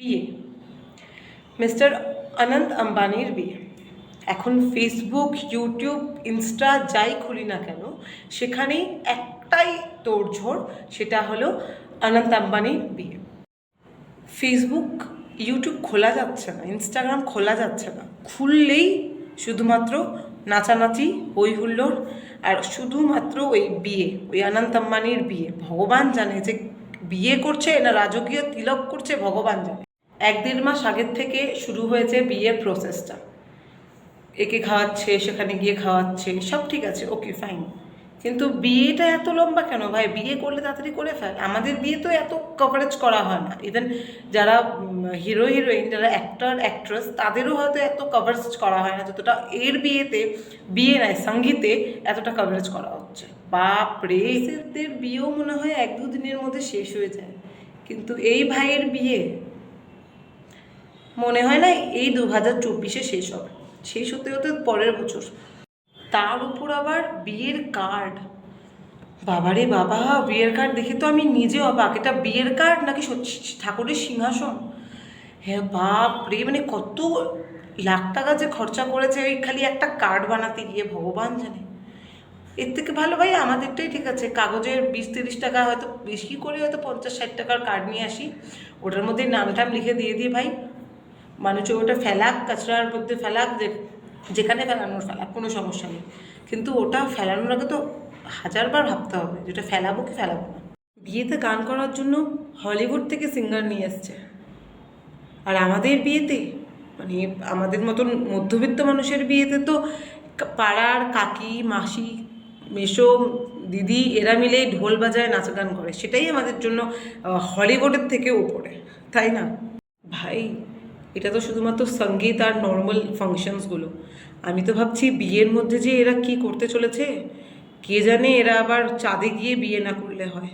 বিয়ে। মিস্টার অনন্ত আম্বানির বিয়ে। এখন ফেসবুক ইউটিউব ইনস্টা যাই খুলি না কেন, সেখানেই একটাই তোড়ঝোড়, সেটা হলো অনন্ত আম্বানির বিয়ে। ফেসবুক ইউটিউব খোলা যাচ্ছে না ইনস্টাগ্রাম খোলা যাচ্ছে না। খুললেই শুধুমাত্র নাচানাচি হই হুল্লোড়, আর শুধুমাত্র ওই বিয়ে, ওই অনন্ত আম্বানির বিয়ে। ভগবান জানে যে বিয়ে করছে না, রাজকীয় তিলক করছে, ভগবান জানে। এক দেড় মাস আগের থেকে শুরু হয়েছে বিয়ের প্রসেসটা একে খাওয়াচ্ছে, সেখানে গিয়ে খাওয়াচ্ছে, সব ঠিক আছে ওকে ফাইন কিন্তু বিয়েটা এত লম্বা কেন ভাই? বিয়ে করলে তাড়াতাড়ি করে ফেল। আমাদের বিয়ে তো এত কভারেজ করা হয় না। ইভেন যারা হিরো হিরোইন যারা অ্যাক্টর অ্যাক্ট্রেস তাদেরও হয়তো এত কভারেজ করা হয় না, যতটা এর বিয়েতে, বিয়ে নয় সঙ্গীতে এতটা কভারেজ করা হচ্ছে। বাপ রে! বিয়েও মনে হয় এক দু দিনের মধ্যে শেষ হয়ে যায়। কিন্তু এই ভাইয়ের বিয়ে মনে হয় না এই দু হাজার চব্বিশে শেষ হবে। শেষ হতে হতে পরের বছর। তার উপর আবার বিয়ের কার্ড বাবারে বাবা, বিয়ের কার্ড দেখে তো আমি নিজে অবাক। এটা বিয়ের কার্ড নাকি ঠাকুরের সিংহাসন? হ্যাঁ বাপ রে মানে কত লাখ টাকা যে খরচা করেছে ওই খালি একটা কার্ড বানাতে গিয়ে, ভগবান জানে। এর থেকে ভালো ভাই, আমাদেরটাই ঠিক আছে। কাগজের বিশ তিরিশ টাকা হয়তো, বেশি করে হয়তো পঞ্চাশ ষাট টাকার কার্ড নিয়ে আসি। ওটার মধ্যে নাম টাম লিখে দিয়ে দিয়ে ভাই। মানুষ ওটা ফেলাক কাঁচড়ার মধ্যে ফেলাক, যে, যেখানে ফেলানোর ফেলাক, কোনো সমস্যা নেই। কিন্তু ওটা ফেলানোর আগে তো হাজারবার ভাবতে হবে যেটা ফেলাবো কি ফেলাবো না। বিয়েতে গান করার জন্য হলিউড থেকে সিঙ্গার নিয়ে এসছে। আর আমাদের বিয়েতে মানে আমাদের মতন মধ্যবিত্ত মানুষের বিয়েতে তো পাড়ার কাকি, মাসি মেশো দিদি এরা মিলেই ঢোল বাজায় নাচ গান করে। সেটাই আমাদের জন্য হলিউডের থেকে উপরে, তাই না? ভাই এটা তো শুধুমাত্র সংগীত আর নর্মাল ফাংশনসগুলো আমি তো ভাবছি বিয়ের মধ্যে যে এরা কি করতে চলেছে? কে জানে এরা আবার চাঁদে গিয়ে বিয়ে না করলে হয়।